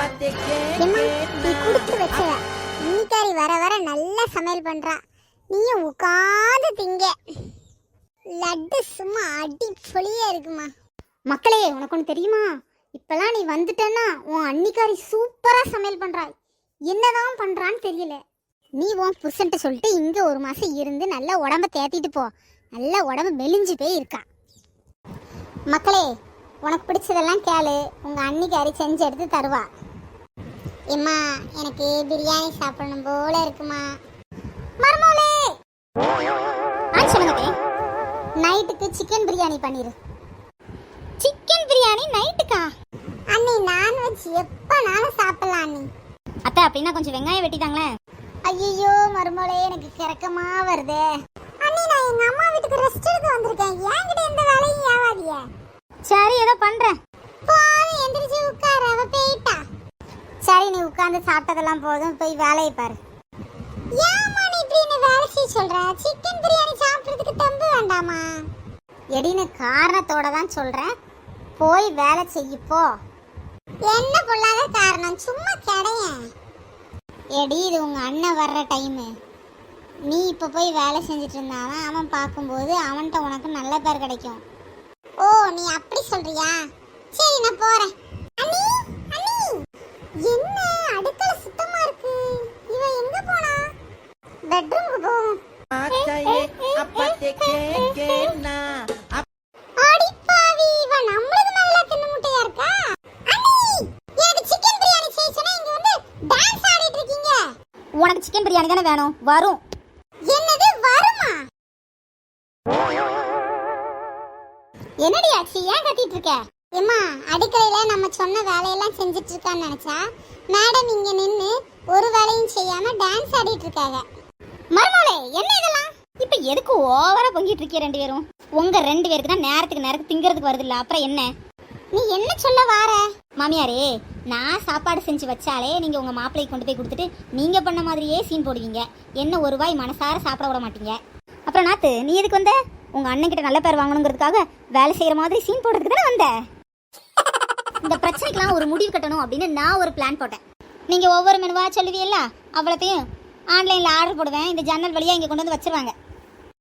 நீ கொடுத்து வச்ச இன்னிக்காரி வர வர நல்லா சமையல் பண்றா. நீயும் உட்காந்து திங்க. லட்டு சும்மா அடிப்பொலியா இருக்குமா. மக்களே உனக்கு ஒன்று தெரியுமா? இப்பெல்லாம் நீ வந்துட்டேன்னா உன் அன்னிக்காரி சூப்பரா சமையல் பண்றா என்னதான் பண்றான்னு தெரியல. நீ உன் புருஷன்ட்ட சொல்லிட்டு இங்கே ஒரு மாசம் இருந்து நல்லா உடம்ப தேத்திட்டு போ. நல்லா உடம்பு மெலிஞ்சு போய் இருக்கா. மக்களே உனக்கு பிடிச்சதெல்லாம் கேளு. உங்கள் அன்னிக்காரி செஞ்சு எடுத்து தருவா. எம்மா எனக்கு பிரியாணி சாப்பிடணும் போல இருக்குமா? மர்மோலே ஆ சொல்லுங்க நைட்டுக்கு சிக்கன் பிரியாணி பண்ணிரு சிக்கன் பிரியாணி நைட்டுக்கா? அண்ணி நான்வெஜ் எப்பனாலும் சாப்பிடலாம் அண்ணி. அத்தை அப்படின்னா கொஞ்சம் வெங்காயம் வெட்டிட்டாங்களேன் ஐயோ மருமோளே எனக்கு கிறக்கமா வருதே. அண்ணி நான் எங்க அம்மா வீட்டுக்கு ரெஸ்ட் எடுக்க வந்திருக்கேன். என்கிட்ட எந்த வேலையும் ஆவாதிய சரி ஏதோ பண்றேன். சரி நீ உட்காந்து சாப்பிட்டதெல்லாம் போதும். போய் வேலையை பாரு. ஏம்மா நீ இப்படி என்ன வேலை செய்ய சொல்ற? சிக்கன் பிரியாணி சாப்பிட்றதுக்கு தம்பு வேண்டாமா? எடின்னு காரணத்தோட தான் சொல்றேன். போய் வேலை செய்ய என்ன பொல்லாத காரணம்? சும்மா கிடைய. எடி இது உங்க அண்ணன் வர்ற டைமு நீ இப்போ போய் வேலை செஞ்சுட்டு இருந்தாதான் அவன் பார்க்கும்போது அவன்கிட்ட உனக்கு நல்ல பேர் கிடைக்கும். ஓ நீ அப்படி சொல்றியா? சரி நான் போறேன் அண்ணி அண்ணி என்ன அடுக்கல சுத்தமா இருக்கு இவ எங்க போனா பெட்ரூமுக்கு போவோம் அடி பாவி இவ நம்மளுக்கு மேல தின்னு முட்டையா இருக்கா அண்ணி எனக்கு சிக்கன் பிரியாணி செய்ய சொன்னா இங்க வந்து டான்ஸ் ஆடிட்டு இருக்கீங்க உனக்கு சிக்கன் பிரியாணி தானே வேணும். வரும். என்னது வருமா? என்னடி ஆச்சு? ஏன் கத்திட்டு இருக்க? ஏம்மா அடுக்கலையில நம்ம சொன்ன வேலையெல்லாம் செஞ்சுட்டு இருக்கான்னு நினைச்சா? மேடம் இங்க நின்னு ஒரு வேலையும் செய்யாம டான்ஸ் ஆடிட்டு இருக்காங்க. மருமோளே என்ன இதெல்லாம்? இப்ப எதுக்கு ஓவரா பொங்கிட்டு இருக்கீங்க ரெண்டு பேரும்? உங்க ரெண்டு பேருக்கு தான் நேரத்துக்கு நேரத்துக்கு திங்கிறதுக்கு வருது இல்ல அப்புறம் என்ன? நீ என்ன சொல்ல வார? மாமியாரே நான் சாப்பாடு செஞ்சு வச்சாலே நீங்க உங்க மாப்பிள்ளைக்கு கொண்டு போய் கொடுத்துட்டு நீங்க பண்ண மாதிரியே சீன் போடுவீங்க. என்ன ஒரு வாய் மனசார சாப்பிட விட மாட்டீங்க. அப்புறம் நாத்து நீ எதுக்கு வந்த? உங்க அண்ணன் கிட்ட நல்ல பேர் வாங்கணுங்கிறதுக்காக வேலை செய்யற மாதிரி சீன் போடுறதுக்கு தானே வந்த? இந்த பிரச்சனைக்கெல்லாம் ஒரு முடிவு கட்டணும் அப்படின்னு நான் ஒரு பிளான் போட்டேன். நீங்க ஒவ்வொரு மெனுவா சொல்லுவீல்ல அவ்வளோத்தையும் ஆன்லைனில் ஆர்டர் போடுவேன். இந்த ஜன்னல் வழியாக இங்கே கொண்டு வந்து வச்சுருவாங்க.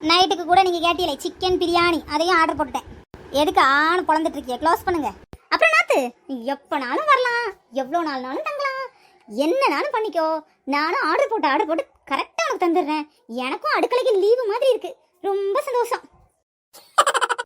நைட்டுக்கு கூட நீங்கள் கேட்டீங்களே சிக்கன் பிரியாணி அதையும் ஆர்டர் போட்டுட்டேன். எதுக்கு ஆணும் பொழந்துட்டு க்ளோஸ் பண்ணுங்க. அப்புறம் நாத்து எப்போனாலும் வரலாம். எவ்வளோ நாள்னாலும் தங்கலாம். என்னனாலும் பண்ணிக்கோ. நானும் ஆர்டர் போட்டு ஆர்டர் போட்டு கரெக்டாக உனக்கு தந்துடுறேன். எனக்கும் அடுக்கலைக்கு லீவு மாதிரி இருக்குது ரொம்ப சந்தோஷம்.